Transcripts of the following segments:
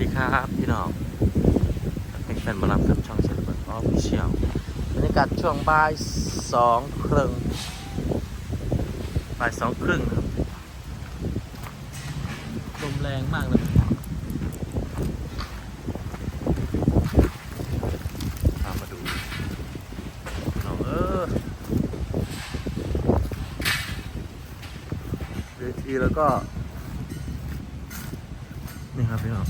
สวัสดีครับพี่น้องเป็นแฟนบอลลัมกับช่องเซเลบออฟฟิเชียลบรรยากาศช่วงบ่ายสองครึ่งบ่ายสองครึ่งครับลมแรงมากเลยพามาดูพี่น้องเออเวทีแล้วก็ นี่ครับพี่น้อง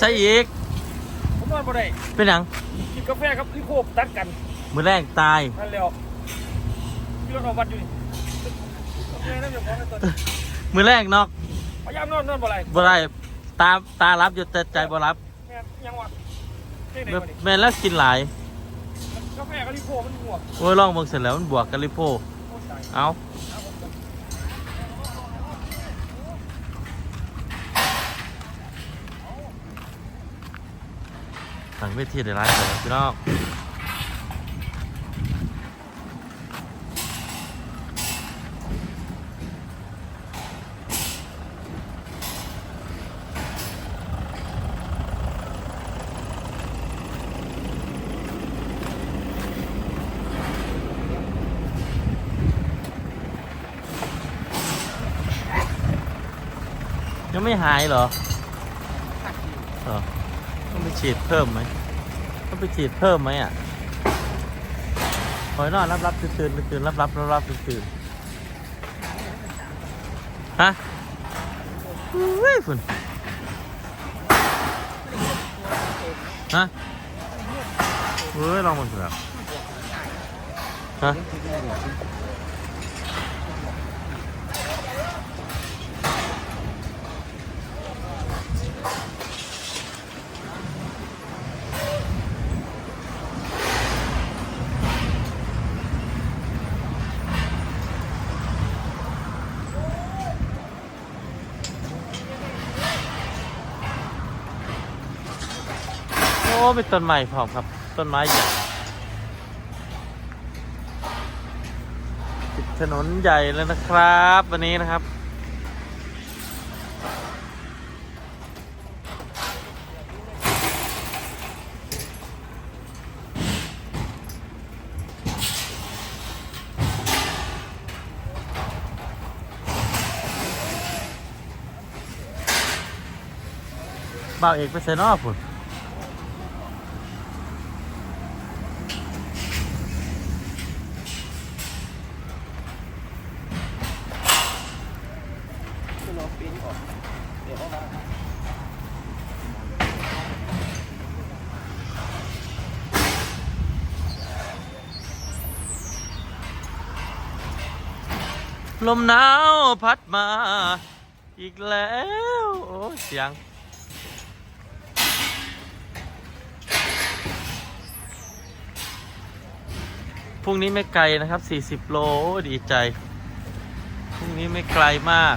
ใช้อีก ผมนอนบ่ได้เป็นหยังกินกาแฟครับพี่โคบตัดกันมือแรกตาย นั่นแล้วพี่รถออกวัดอยู่นี่กาแฟนั่นอย่างของในตัวนี้มือแรกนอกพยายามนอนนอนบ่ไรบ่ได้ตาตารับอยู่แต่ใจบ่รับแม่นยังวะเท่ไหนแม่วะนี่แม่นแล้วกินหลายกาแฟกับพี่โคมันบวกโอ้ยลองเบิ่งเสร็จแล้วมันบวกกันลิโพโคตรตายเอา สั่งเวทีได้ร้ายเสร็จแล้วพี่น้องยังไม่หายเหรอ ฉีดเพิ่มไหมต้องไปฉีดเพิ่มไหมอะคอยนอนรับรับตื่นตื่นตื่นรับรับรับรับตื่นตื่นฮะเฮ้ยฝุ่นฮะเฮ้ยลองมันเถอะฮะ เป็นต้นไม้พร้อมครับ ต้นไม้ใหญ่ติดถนนใหญ่เลยนะครับ วันนี้นะครับบ่าวเอกไปเซนอพุ่น คือเรา ปีนออกเดี๋ยวเอามาลมหนาวพัดมา อีกแล้ว โอ้เสียง พรุ่งนี้ไม่ไกลนะครับ 40 โลโอ้ดีใจ พรุ่งนี้ไม่ไกลมาก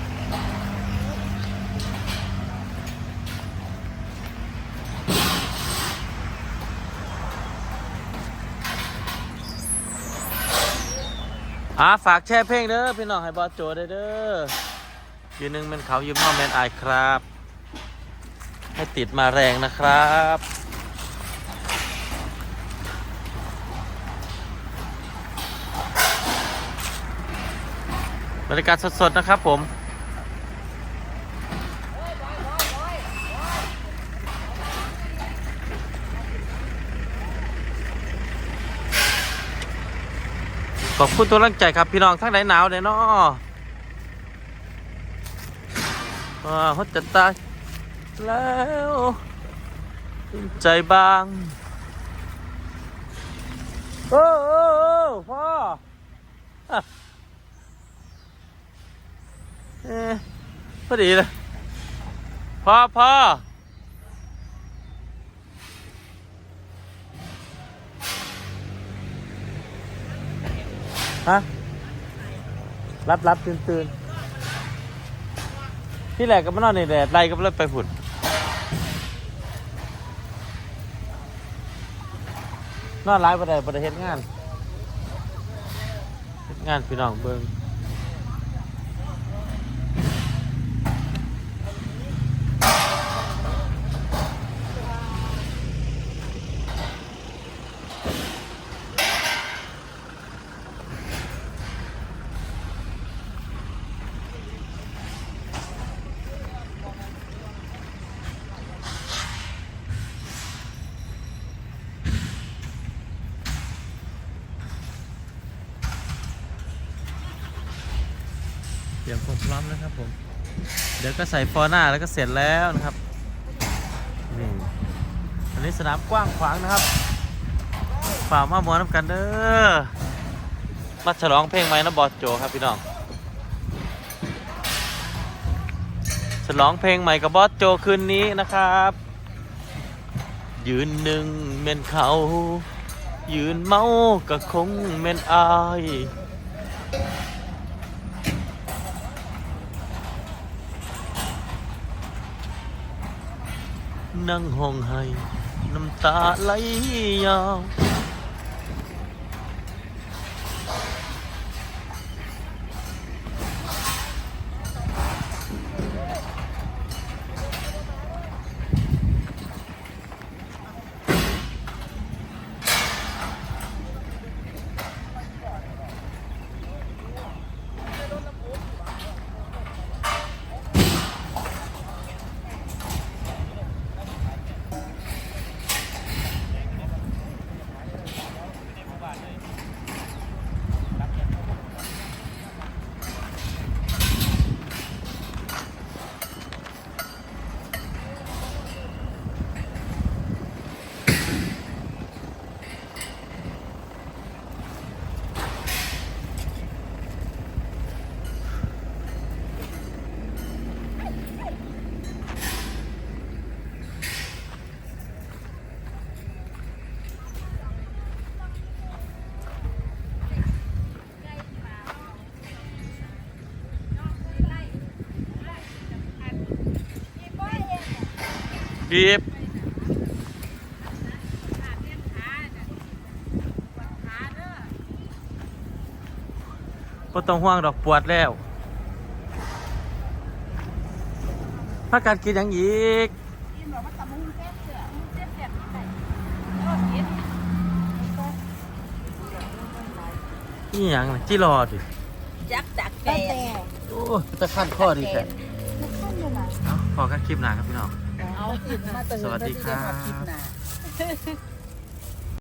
อ่าฝากแชร์เพลงเด้อพี่น้องให้บอสโจได้เด้อยืนหนึ่งเป็นเขายืมน้อแมนไอครับ ให้ติดมาแรงนะครับบรรยากาศสดๆนะครับผม ขอบคุณตัวร่างใจครับพี่น้องทั้งไหนหนาวเลยเนาะอ่าฮดจะตายแล้วใจบางโอ้โอ้พ่อเอ๊พอดีเลยพ่อพ่อ ฮะรับรับตื่นตื่นที่แหลกก็มานอนในแดดไล่ก็เลิกไปฝุ่นนอนร้ายประเดี๋ยวประเดี๋ยวเฮ็ดงานเฮ็ดงานพี่น้องเบิ้ง ยมความพร้อมนะครับผม เดี๋ยวก็ใส่ฟอร์หน้าแล้วก็เสร็จแล้วนะครับนี่อันนี้สนามกว้างขวางนะครับฝ่ามามวนน้ำกันเด้อมาฉลองเพลงใหม่นะบอสโจครับพี่น้องฉลองเพลงใหม่กับบอสโจคืนนี้นะครับ ยืนหนึ่งเมนเขา ยืนเมาก็คงเมนอาย นั่งห้องให้ น้ำตาไหลยาว บีบก็ต้องห่วงดอกปวดแล้วพาการกินอย่างอีกกินแบบว่าตำมุ้งเจ็บเสือมุ้งเจ็บเจ็บที่ไหนแล้วก็กินนี่อย่างน่ะจีรอดิจักดักแกแต่โอ้ตะขั้นข้อดีแค่ทุกคนเลยนะเอาพอกันคลิปหนาครับพี่น้อง สวัสดีครับ